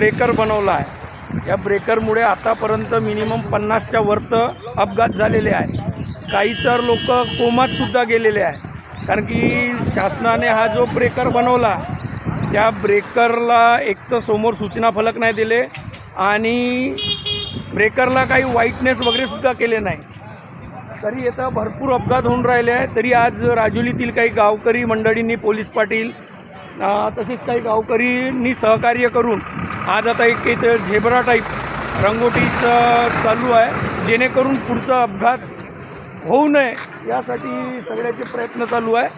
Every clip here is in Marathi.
ब्रेकर बनवला आहे. या ब्रेकरमुळे आतापर्यंत मिनिमम पन्नासच्या वरत अपघात झालेले आहे काही तर लोक कोमातसुद्धा गेलेले आहे कारण की शासनाने हा जो ब्रेकर बनवला त्या ब्रेकरला एक तर समोर सूचना फलक नाही दिले आणि ब्रेकरला काही वाईटनेस वगैरेसुद्धा केले नाही. तरी येतं भरपूर अपघात होऊन राहिले आहे तरी आज राजुलीतील काही गावकरी मंडळींनी पोलीस पाटील तसेच काही गावकरींनी सहकार्य करून आज आता एक इथं झेब्रा टाईप रंगोटीचं चालू आहे. जेणेकरून पुढचा अपघात होऊ नये यासाठी सगळ्याचे प्रयत्न चालू आहे.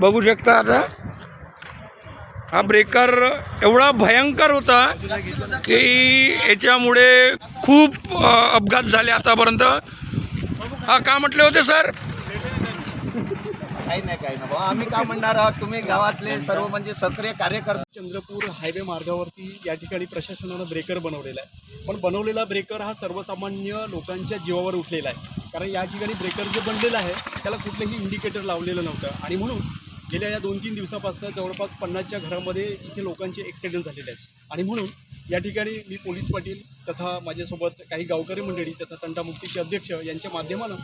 बघू शकता आता. हा ब्रेकर एवढा भयंकर होता की याच्यामुळे खूप अपघात झाले आतापर्यंत. हा का म्हटले होते सर? काही नाही काही नाही. भाऊ आम्ही का म्हणणार आहोत? तुम्ही गावातले सर्व म्हणजे सक्रिय कार्यकर्ते. चंद्रपूर हायवे मार्गावरती या ठिकाणी प्रशासनानं ब्रेकर बनवलेला आहे. पण बनवलेला ब्रेकर हा सर्वसामान्य लोकांच्या जीवावर उठलेला आहे. कारण या ठिकाणी ब्रेकर जे बनलेलं आहे त्याला कुठलंही इंडिकेटर लावलेलं नव्हतं. आणि म्हणून गेल्या या दोन तीन दिवसापासून जवळपास पन्नासच्या घरामध्ये इथे लोकांचे ॲक्सिडेंट झालेले आहेत. आणि म्हणून या ठिकाणी मी पोलीस पाटील तथा माझ्यासोबत काही गावकरी मंडळी तथा तंटामुक्तीचे अध्यक्ष यांच्या माध्यमानं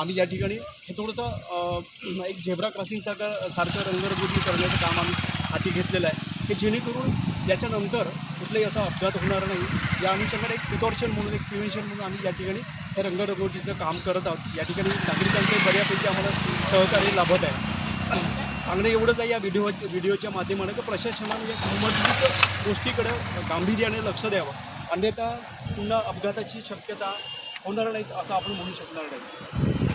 आम्ही या ठिकाणी हे थोडंसं एक झेब्रा क्रॉसिंगसारखं सारखं रंगरगोटी करण्याचं काम आम्ही हाती घेतलेलं आहे. की जेणेकरून याच्यानंतर कुठलाही असा अपघात होणार नाही. या अनुषंगाने एक प्रिकॉशन म्हणून एक प्रिव्हेन्शन म्हणून आम्ही या ठिकाणी हे रंगरंगोटीचं काम करत आहोत. या ठिकाणी नागरिकांचे बऱ्यापैकी आम्हाला सहकार्य लाभत आहे. सांगणं एवढंच आहे या व्हिडिओ व्हिडिओच्या माध्यमानं की प्रशासनानं या संबंधित गोष्टीकडे गांभीर्याने लक्ष द्यावं. अन्यथा पुन्हा अपघाताची शक्यता होणार नाही असं आपण म्हणू शकणार नाही.